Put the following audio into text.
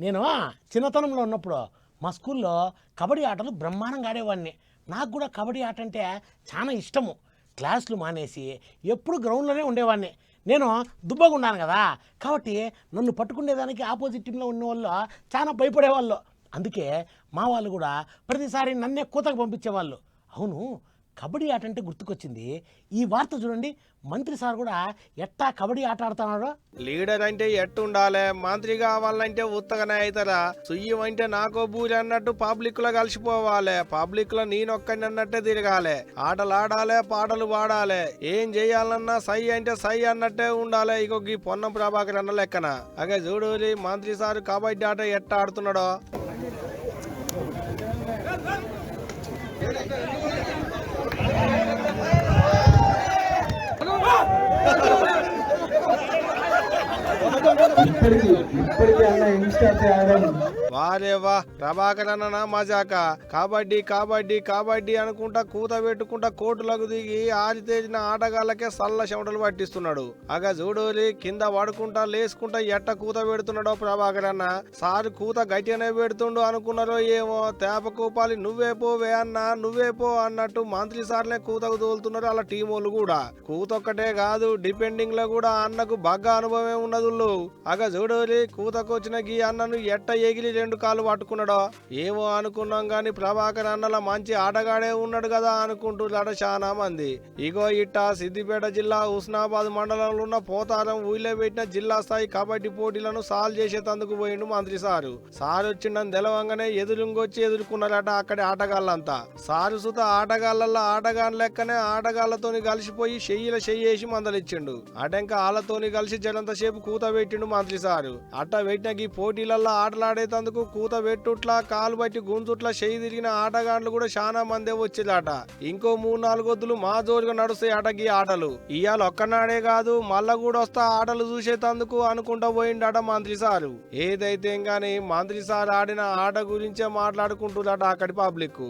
నేను చిన్నతనంలో ఉన్నప్పుడు మా స్కూల్లో కబడ్డీ ఆటలు బ్రహ్మాండంగా ఆడేవాడిని. నాకు కూడా కబడ్డీ ఆట అంటే చాలా ఇష్టము. క్లాసులు మానేసి ఎప్పుడు గ్రౌండ్లోనే ఉండేవాడిని. నేను దుబ్బగా ఉన్నాను కదా కాబట్టి నన్ను పట్టుకునేదానికి ఆపోజిట్ టీంలో ఉన్న వాళ్ళు చాలా భయపడేవాళ్ళు. అందుకే మా వాళ్ళు కూడా ప్రతిసారి నన్నే కూతకు పంపించేవాళ్ళు. అవును కబడ్డీ ఆట అంటే గుర్తుకొచ్చింది. ఈ వార్త చూడండి. మంత్రి సార్ కూడా ఎట్టా కబడ్డీ ఆట ఆడుతున్నాడో. లీడర్ అంటే ఎట్టుండాలే మంత్రి కావాలంటే ఉత్తగనే అవుతారా సుయ్యం అంటే నాకో బూరి అన్నట్టు పబ్లిక్లో కలిసిపోవాలి. పబ్లిక్లో నేనొక్కని అన్నట్టే తిరగాలి. ఆటలు ఆడాలి పాటలు పాడాలి. ఏం చేయాలన్నా సై అంటే సై అన్నట్టే ఉండాలి. ఇగో ఈ పొన్నం ప్రభాకర్ అన్న లెక్కన. అగే చూడూరి మంత్రి సార్ కబడ్డీ ఆట ఎట్ట ఆడుతున్నాడో. ఇప్పటికి ఇప్పటికి అన్న ఇన్స్టాల్ చేయడం వారే వా ప్రభాకర్ అన్న మజాక. కబడ్డీ కబడ్డీ కబడ్డీ అనుకుంటా కూత పెట్టుకుంటా కోటులకు దిగి ఆరితేరిన ఆటగాళ్ళకే సల్ల చెమటలు పట్టిస్తున్నాడు. అగ చూడోలి కింద పడుకుంటా లేసుకుంటా ఎట్ట కూత పెడుతున్నాడో ప్రభాకర్ అన్న. సారు కూత గట్టిగానే పెడుతుండు అనుకున్నారో ఏమో. తేప కూపాలి నువ్వే పోవే అన్న నువ్వే పో అన్నట్టు మంత్రి సార్లే కూతకు తోలుతున్నారు అలా టీం వాళ్ళు కూడా. కూత ఒక్కటే కాదు డిపెండింగ్లో కూడా అన్నకు బాగా అనుభవమే ఉన్నదుళ్ళు. అగ చూడోలి కూతకు వచ్చిన గీ అన్నను ఎట్ట ఎగిలి రెండు కాలు పట్టుకున్నాడో? ఏమో అనుకున్నాం గాని ప్రభాకర్ అన్నల మంచి ఆటగాడే ఉన్నాడు కదా అనుకుంటున్నాడు చాలా మంది. ఇగో ఇట్ట సిద్దిపేట జిల్లా హుస్నాబాద్ మండలంలో ఉన్న పోతారం ఊళ్ళో పెట్టిన జిల్లా స్థాయి కబడ్డీ పోటీలను సాల్వ్ చేసేందుకు పోయిండు మంత్రి సారు. సారు వచ్చిండని తెలవంగానే ఎదురుంగొచ్చి ఎదుర్కొన్నారట అక్కడి ఆటగాళ్ళంతా. సారు సుత ఆటగాళ్ళల్లో ఆటగాళ్ళ లెక్కనే ఆటగాళ్ళతోని కలిసిపోయి చెయ్యిల చెయ్యేసి మందలిచ్చిండు. అటెంక ఆళ్ళతోని కలిసి జనంతసేపు కూత పెట్టిండు మంత్రి సారు. అట్ట పెట్టిన ఈ పోటీలల్లో ఆటలాడేటందుకు కూత పెట్టుట్లా కాలు బట్టి గుంతుట్లా చేయి తిరిగిన ఆటగాండ్లు కూడా చాలా మందే వచ్చేదాట ఇంకో మూడు నాలుగు వద్దులు మా జోరుగా నడుస్తాయి అట ఆటలు. ఇవాళ ఒక్కనాడే కాదు మళ్ళా కూడా వస్తా ఆటలు చూసేటందుకు అనుకుంటా పోయిండట మంత్రి సారు. ఏదైతే గాని మంత్రి సార్ ఆడిన ఆట గురించే మాట్లాడుకుంటున్నట అక్కడి పబ్లిక్